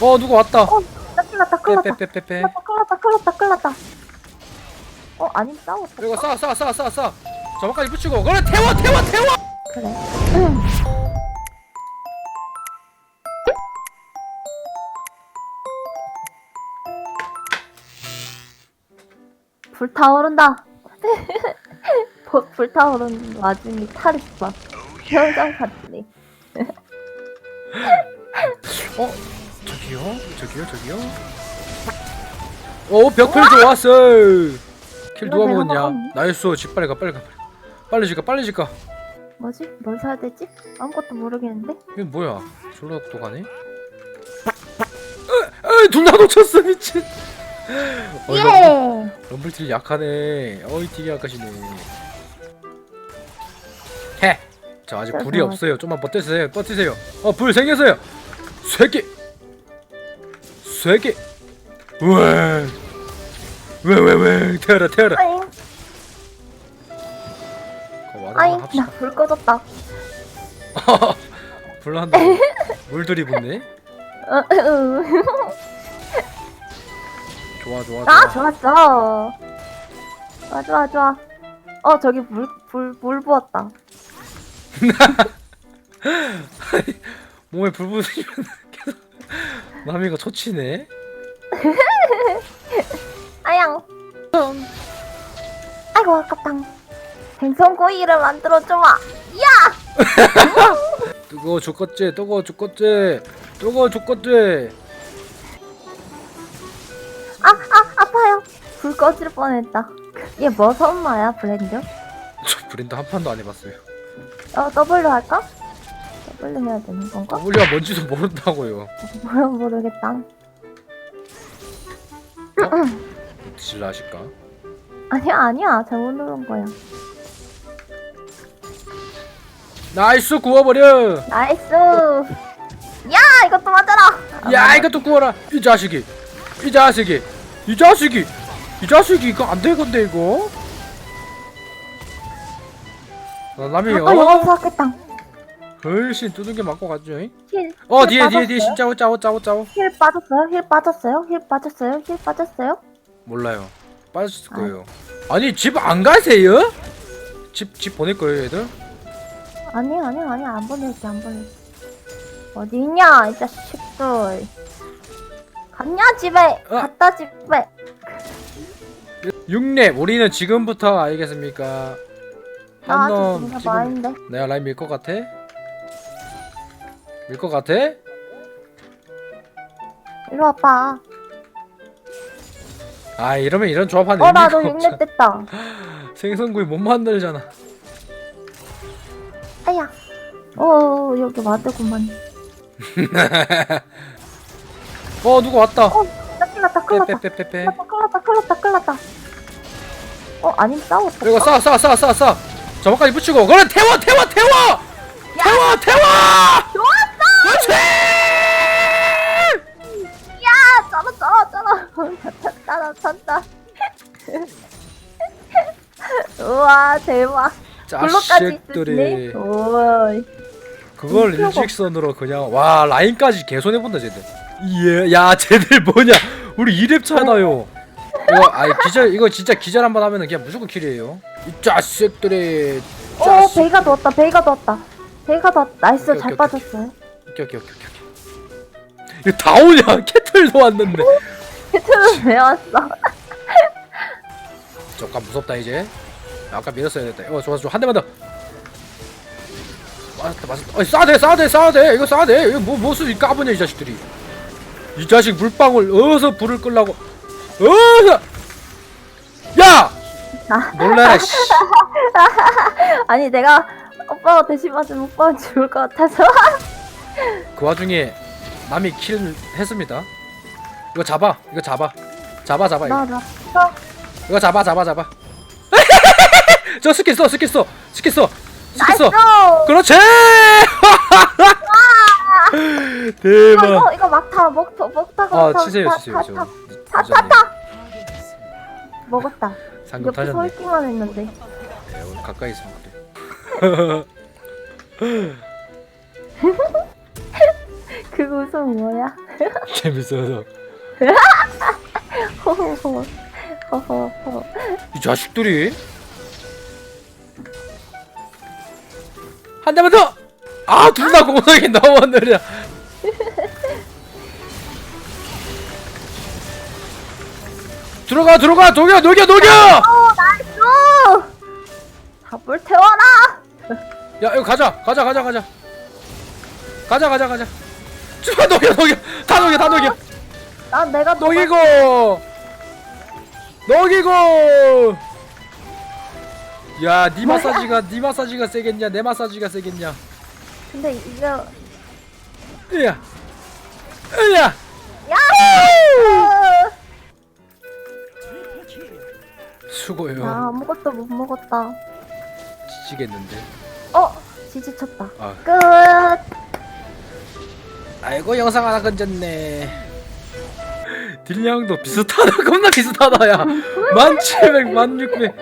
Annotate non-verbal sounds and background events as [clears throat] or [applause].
어 누구 왔다. 어, 나 끌렸다, 끌렸다. 빼빼빼빼빼. 끌렸다, 끌렸다, 끌렸다, 끌렸다. 어, 아니, 싸웠다. 그리고 쏴쏴쏴쏴 쏴. 저번까지 붙이고 그래 태워 태워 태워. 그래. 음. 불타오른다. [laughs] 보- 불타오르는 와중에 카리스마. 현장 같네. [laughs] 어 저기요? 저기요? 저기요? 오 벽클 좋았어. 킬 누가 먹었냐? 나이스. 집 빨리 가 빨리 가 빨리. 빨리 집 가 빨리 집 가. 뭐지? 뭘 사야 되지? 아무것도 모르겠는데? 이게 뭐야? 졸라 또 가네? 에이 둘다 놓쳤어 미친. 어, 예! 럼블딜 약하네. 어이 딜이 약하시네. 해. 자 아직 불이 없어요. 좀만 버티세요. 버티세요. 어불 생겼어요. 새끼. 3개 우와 왜왜왜? 태어라 태어라 아잉. 나 불 꺼졌다. 불난다. 물들이 붙네? 좋아 좋아 좋아 아 좋았어. 좋아 좋아 좋아. 어 저기 불불불 부었다. [laughs] 몸에 불 붙으면 남이가 초치네. [laughs] 아양. 아이고, 아깝다. 생선구이를 만들어줘마. [laughs] 뜨거워 죽겠지 뜨거워 죽겠지 뜨거워 죽겠지 아, 아, 아파요. 불 꺼질 뻔했다. 얘 뭐 선마야, 브랜드? [laughs] 저 브랜드 한 판도 안 해봤어요 어, W 할까? W 해야 되는 건가? 우리가 뭔지도 모른다고요 [laughs] 뭐야, 모르겠다. [clears throat] 드실라 하실까? 아니야, 아니야. 잘못 누른 거야. 나이스 구워버려 나이스. 야, 이것도 맞아라. 야 이것도 구워라 이 자식이 이 자식이 이 자식이 이 자식이 이거 안 되건데 이거 나 남이 아, 이거 어? 사겠다. 훨씬 두들겨 맞고 잉? 힐. 어 힐 뒤에 뒤에 뒤에 빠졌어요? 짜오 짜오 짜오 짜오 힐 빠졌어요? 힐 빠졌어요? 힐 빠졌어요? 힐 빠졌어요? 몰라요 빠졌을 거예요 아니 집 안 가세요? 집 집 보낼 거예요 얘들? 아니 아니 아니 안 보낼게 안 보낼게 어디 있냐 이 자식들 갔냐 집에 어. 갔다 집에 6렙 우리는 지금부터 알겠습니까? 나 아직 한놈 지금 내가 라인 밀 것 같아? 밀 것 같아? 이리 와봐. 아 이러면 이런 조합하는 어 나도 의미가 없잖아. 6렙 됐다. [laughs] 생선구이 못 만들잖아. 아야. 어 여기 와드구만. [laughs] 어 누구 왔다. 나 끌렸다 끌렸다. 빼빼빼빼빼 끌렸다 끌렸다 끌렸다 끌렸다. 어 아님 싸웠다. 그리고 쏴쏴쏴 쏴쏴 저번까지 붙이고. 그래 태워 태워 태워! 태워 태워! 좋았어 그렇지 야 쩔어 쩔어 쩔어 찼다 찼다 우와 대박 블록까지 자식들이 있으시네 오이 그걸 음. 일직선으로 그냥 와 라인까지 개손해 본다 쟤들. 이야 야 [laughs] 쟤들 뭐냐? 우리 2렙 차나요. 이거 아이 기절 이거 진짜 기절 한번 하면은 그냥 무조건 킬이에요. 이 자식들이. 어 자식. 베이가 넣었다 베이가 넣었다 베이가 넣었다 나이스 오케이, 잘 오케이, 빠졌어요 오케이 오케이 오케이 오케이. 이거 다 오냐? [laughs] 캐틀도 왔는데. 히트는 왜 왔어 [laughs] 잠깐 무섭다 이제. 아까 밀었어야 됐다. 어 좋았어 좋아 한 대만 더. 맞았다 맞았다. 어 싸대 싸대 싸대 이거 싸대 이거 뭐 무슨 이 까부냐 이 자식들이. 이 자식 물방울 어서 불을 끌라고. 어서. 야 아, 놀래라 씨. [laughs] 아니 내가 오빠가 대신 맞으면 오빠가 죽을 것 같아서 그 와중에 남이 킬 했습니다. 이거 잡아, 이거 잡아, 잡아, 잡아, 이거, 나나 나, 이거 잡아, 잡아, 잡아. [laughs] 저 스킬 써, 스킬 써, 스킬 써, 스킬 나이스 써. 그렇지. [laughs] 이거 대박. 이거 이거 막타 먹타 먹다가 아 치세요, 치세요, 타, 타. 먹었다 상금 옆에 서 타셨네. 헐기만 했는데 네, 오늘 가까이 있으면 그래. [laughs] 그 웃음 뭐야? [laughs] 재밌어서 호호호. 호호호. 이 자식들이 한 대만 더! 아, 둘다 공성이 너무 느려. 들어가, 들어가, 녹여, 녹여, 녹여! 오, 나이스! 잡을 태워라! 야, 이거 가자, 가자, 가자, 가자. 가자, 가자, 가자. 저 녹여, 녹여, 다 녹여, 다 녹여. 난 내가 녹이고, 녹이고. 야, 네 마사지가, 네 마사지가 세겠냐, 내 마사지가 세겠냐. 근데 이거 으야, 으야. 야호! 수고해요. 나 아무것도 못 먹었다. 지치겠는데. 어, 지지쳤다. 아, 끝. 아이고 영상 하나 건졌네. 딜량도 비슷하다. [laughs] 겁나 비슷하다 야. [laughs] 1700, 1600.